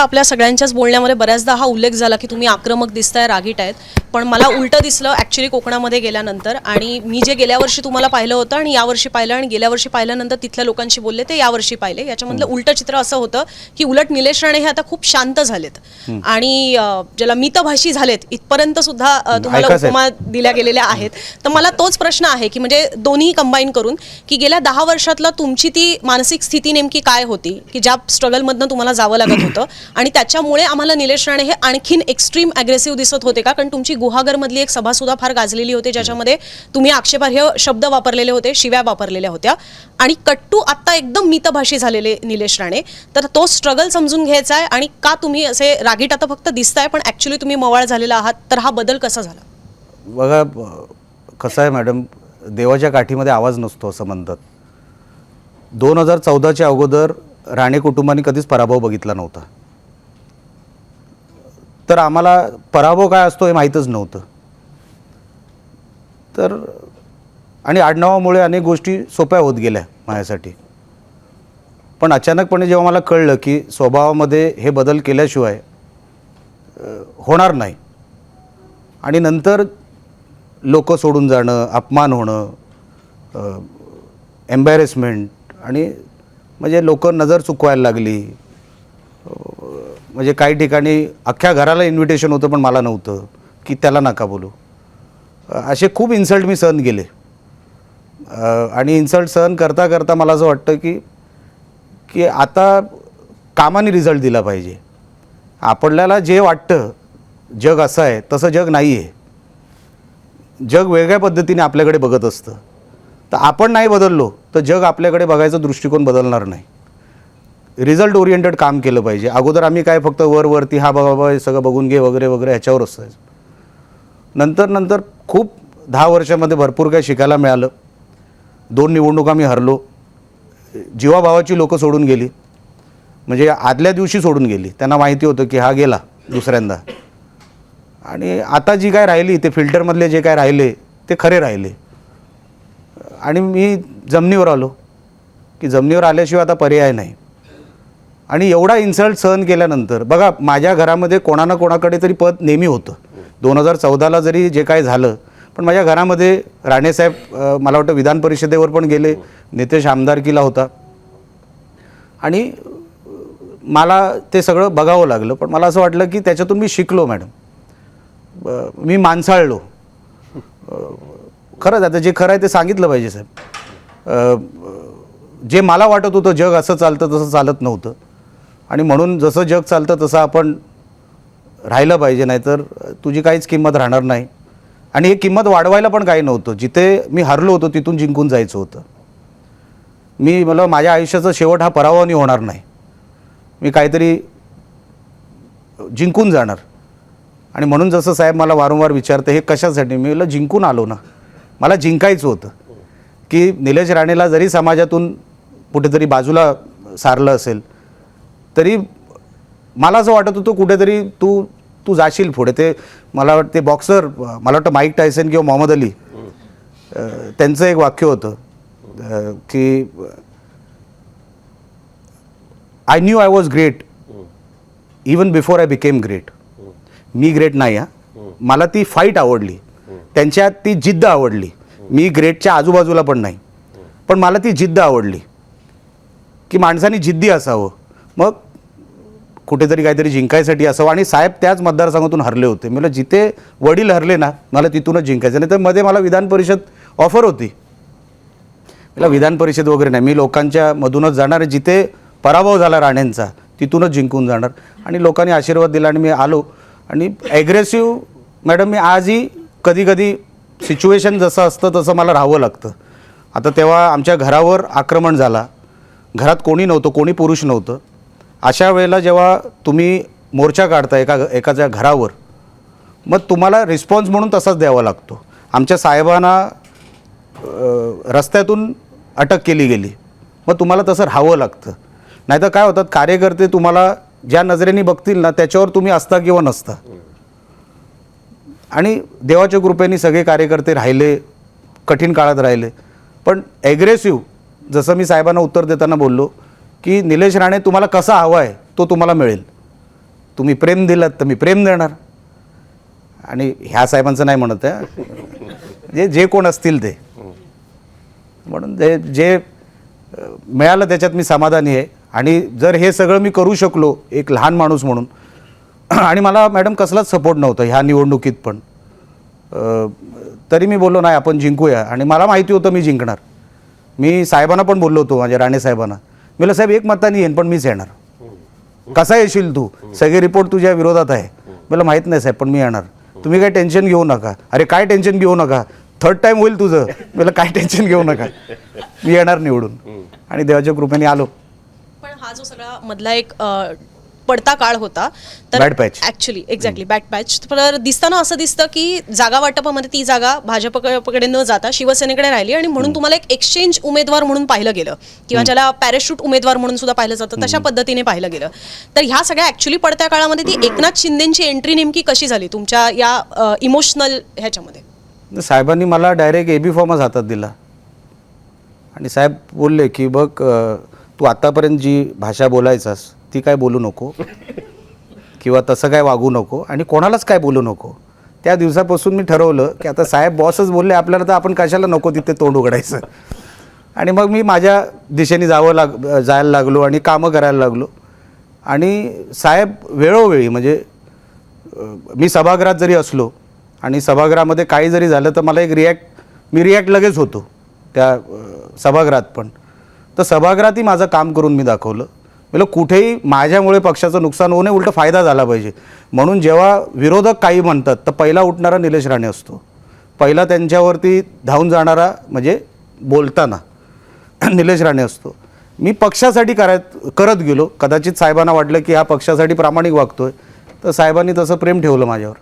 आता आपल्या सगळ्यांच्याच बोलण्यामध्ये बऱ्याचदा हा उल्लेख झाला की तुम्ही आक्रमक दिसताय रागीट आहेत. पण मला उलटं दिसलं ॲक्च्युली कोकणामध्ये गेल्यानंतर आणि मी जे गेल्या वर्षी तुम्हाला पाहिलं होतं आणि यावर्षी पाहिलं आणि गेल्या वर्षी पाहिल्यानंतर तिथल्या लोकांशी बोलले ते यावर्षी पाहिले. याच्यामधलं उलटं चित्र असं होतं की उलट निलेश राणे हे आता खूप शांत झालेत. आणि ज्याला मितभाषी झालेत इथपर्यंत सुद्धा तुम्हाला. उपमा दिल्या गेलेल्या आहेत. तर मला तोच प्रश्न आहे की म्हणजे दोन्ही कंबाईन करून की गेल्या दहा वर्षातला तुमची ती मानसिक स्थिती नेमकी काय होती? की ज्या स्ट्रगलमधनं तुम्हाला जावं लागत होतं? आणि त्याच्यामुळे आम्हाला निलेश राणे हे आणखीन एक्स्ट्रीम अग्रेसिव्ह दिसत होते का? कारण तुमची गुहागरमधली एक सभा सुद्धा फार गाजलेली होती ज्याच्यामध्ये तुम्ही आक्षेपार्ह शब्द वापरलेले होते शिव्या वापरलेल्या होत्या. आणि कट्टू आत्ता एकदम मितभाषी झालेले निलेश राणे. तर तो स्ट्रगल समजून घ्यायचा आहे आणि का तुम्ही असे रागीट आता फक्त दिसताय पण ॲक्च्युली तुम्ही मवाळ झालेला आहात तर हा बदल कसा झाला? बघा कसं आहे मॅडम देवाच्या काठीमध्ये आवाज नसतो असं म्हणतात. दोन हजार चौदाच्या अगोदर राणे कुटुंबाने कधीच पराभव बघितला नव्हता. तर आम्हाला पराभव काय असतो हे माहीतच नव्हतं. तर आणि आडनावामुळे अनेक गोष्टी सोप्या होत गेल्या माझ्यासाठी. पण अचानकपणे जेव्हा मला कळलं की स्वभावामध्ये हे बदल केल्याशिवाय होणार नाही. आणि नंतर लोक सोडून जाणं अपमान होणं एम्बॅरेसमेंट आणि म्हणजे लोक नजर चुकवायला लागली. म्हणजे काही ठिकाणी अख्ख्या घराला इन्व्हिटेशन होतं पण मला नव्हतं. की त्याला नका बोलू. असे खूप इन्सल्ट मी सहन केले. आणि इन्सल्ट सहन करता करता मला असं वाटतं की की आता कामाने रिझल्ट दिला पाहिजे. आपल्याला जे वाटतं जग असं आहे तसं जग नाही आहे जग वेगळ्या पद्धतीने आपल्याकडे बघत असतं. तर आपण नाही बदललो तर जग आपल्याकडे बघायचा दृष्टिकोन बदलणार नाही. रिझल्ट ओरिएंटेड काम केलं पाहिजे. अगोदर आम्ही काय फक्त वर वरती हा बाबा बाबा हे सगळं बघून घे वगैरे वगैरे ह्याच्यावर असायचं नंतर नंतर खूप दहा वर्षामध्ये भरपूर काही शिकायला मिळालं. दोन निवडणुका मी हरलो. जीवाभावाची लोकं सोडून गेली. म्हणजे आदल्या दिवशी सोडून गेली. त्यांना माहिती होतं की हा गेला दुसऱ्यांदा. आणि आता जी काय राहिली ते फिल्टरमधले जे काय राहिले ते खरे राहिले. आणि मी जमिनीवर आलो. की जमिनीवर आल्याशिवाय आता पर्याय नाही. आणि एवढा इन्सल्ट सहन केल्यानंतर बघा माझ्या घरामध्ये कोणा ना कोणाकडे तरी पद नेहमी होतं. दोन हजार चौदाला जरी जे काय झालं पण माझ्या घरामध्ये राणेसाहेब मला वाटतं विधान परिषदेवर पण गेले नितेश आमदारकीला होता. आणि मला ते सगळं बघावं लागलं पण मला असं वाटलं की त्याच्यातून मी शिकलो मॅडम. मी माणसाळलो. खरंच आता जे खरं आहे ते सांगितलं पाहिजे साहेब. जे मला वाटत होतं जग असं चालतं तसं चालत नव्हतं. आणि म्हणून जसं जग चालतं तसं आपण राहिलं पाहिजे नाहीतर तुझी काहीच किंमत राहणार नाही. आणि हे किंमत वाढवायला पण काही नव्हतं. जिथे मी हरलो होतो तिथून जिंकून जायचं होतं. मी मला माझ्या आयुष्याचा शेवट हा पराभवानी होणार नाही. मी काहीतरी जिंकून जाणार. आणि म्हणून जसं साहेब मला वारंवार विचारते हे कशासाठी? मी म्हणलं जिंकून आलो ना. मला जिंकायचं होतं. की निलेश राणेला जरी समाजातून कुठेतरी बाजूला सारलं असेल तरी मला असं वाटत होतं कुठेतरी तू तू जाशील पुढे. ते मला वाटते बॉक्सर मला वाटतं माईक टायसन किंवा मोहम्मद अली त्यांचं एक वाक्य होतं की I knew I was great even before I became great me great नाही हा. मला ती फाईट आवडली. त्यांच्यात ती जिद्द आवडली. मी ग्रेटच्या आजूबाजूला पण नाही. पण मला ती जिद्द आवडली. की माणसाने जिद्दी असावं. मग कुठेतरी काहीतरी जिंकायसाठी असावं. आणि साहेब त्याच मतदारसंघातून हरले होते. मला जिथे वडील हरले ना मला तिथूनच जिंकायचं. नाही तर मध्ये मला विधान परिषद ऑफर होती. मला विधान परिषद वगैरे नाही. मी लोकांच्या मधूनच जाणार जिथे पराभव झाला राणेंचा तिथूनच जिंकून जाणार. आणि लोकांनी आशीर्वाद दिला आणि मी आलो. आणि ॲग्रेसिव्ह मॅडम मी आजही कधी कधी सिच्युएशन जसं असतं तसं मला राहावं लागतं. आता तेव्हा आमच्या घरावर आक्रमण झाला. घरात कोणी नव्हतं कोणी पुरुष नव्हतं. अशा वेळेला जेव्हा तुम्ही मोर्चा काढता एका एकाच्या घरावर मग तुम्हाला रिस्पॉन्स म्हणून तसाच द्यावा लागतो. आमच्या साहेबांना रस्त्यातून अटक केली गेली. मग तुम्हाला तसं राहावं लागतं. नाहीतर काय होतात कार्यकर्ते तुम्हाला ज्या नजरेने बघतील ना त्याच्यावर तुम्ही असता किंवा नसता. आणि देवाच्या कृपेने सगळे कार्यकर्ते राहिले कठीण काळात राहिले. पण ॲग्रेसिव्ह जसं मी साहेबांना उत्तर देताना बोललो की निलेश राणे तुम्हाला कसा हवा आहे तो तुम्हाला मिळेल. तुम्ही प्रेम दिलात तर मी प्रेम देणार. आणि ह्या साहेबांचं नाही म्हणत आहे. जे जे कोण असतील ते. म्हणून जे जे मिळालं त्याच्यात मी समाधानी आहे. आणि जर हे सगळं मी करू शकलो एक लहान माणूस म्हणून. आणि मला मॅडम कसलाच सपोर्ट नव्हता ह्या निवडणुकीत पण. तरी मी बोललो नाही आपण जिंकूया. आणि मला माहिती होतं मी जिंकणार. मी साहेबांना पण बोललो होतो माझ्या राणे साहेबांना. मी म्हणलं साहेब एक मताने येईन पण मीच येणार. कसा येशील तू? सगळे रिपोर्ट तुझ्या विरोधात आहे. मला माहीत नाही साहेब पण मी येणार. तुम्ही काय टेन्शन घेऊ नका. अरे काय टेन्शन घेऊ नका? थर्ड टाइम होईल तुझं. मला काय टेन्शन घेऊ नका. मी येणार निवडून. आणि देवाच्या कृपेने आलो. पण हा जो सगळा मधला एक पडता काळ होता. तर Bad patch. Actually exactly bad patch तर दिसताना असं दिसतं की जागा वाटपामध्ये ती जागा भाजपकडे न जाता शिवसेनेकडे राहिली आणि म्हणून तुम्हाला एक एक्सचेंज उमेदवार म्हणून पाहिलं गेलं. किंवा ज्याला पॅराशूट उमेदवार म्हणून सुद्धा पाहिलं जातं तशा पद्धतीने पाहिलं गेलं. तर ह्या सगळ्या ऍक्च्युली पडत्या काळामध्ये ती एकनाथ शिंदेची एंट्री नेमकी कशी झाली तुमच्या या इमोशनल ह्याच्यामध्ये? साहेबांनी मला डायरेक्ट ए बी फॉर्मच हातात दिला. आणि साहेब बोलले की बघ अ, तू आत्तापर्यंत जी भाषा बोलायचास ती काय बोलू नको. किंवा तसं काय वागू नको. आणि कोणालाच काय बोलू नको. त्या दिवसापासून मी ठरवलं की आता साहेब बॉसच बोलले आपल्याला तर आपण कशाला नको तिथे तोंड उघडायचं. आणि मग मी माझ्या दिशेने जावं लाग जायला लागलो आणि कामं करायला लागलो. आणि साहेब वेळोवेळी म्हणजे मी सभागृहात जरी असलो आणि सभागृहामध्ये काही जरी झालं तर मला एक रिॲक्ट मी रिॲक्ट लगेच होतो त्या सभागृहात पण. तर सभागृहातही माझं काम करून मी दाखवलं. म्हणजे कुठेही माझ्यामुळे पक्षाचं नुकसान होऊ नये उलट फायदा झाला पाहिजे. म्हणून जेव्हा विरोधक काही म्हणतात तर पहिला उठणारा निलेश राणे असतो. पहिला त्यांच्यावरती धावून जाणारा म्हणजे बोलताना निलेश राणे असतो. मी पक्षासाठी करत करत गेलो. कदाचित साहेबांना वाटलं की हा पक्षासाठी प्रामाणिक वागतोय. तर साहेबांनी तसं प्रेम ठेवलं माझ्यावर.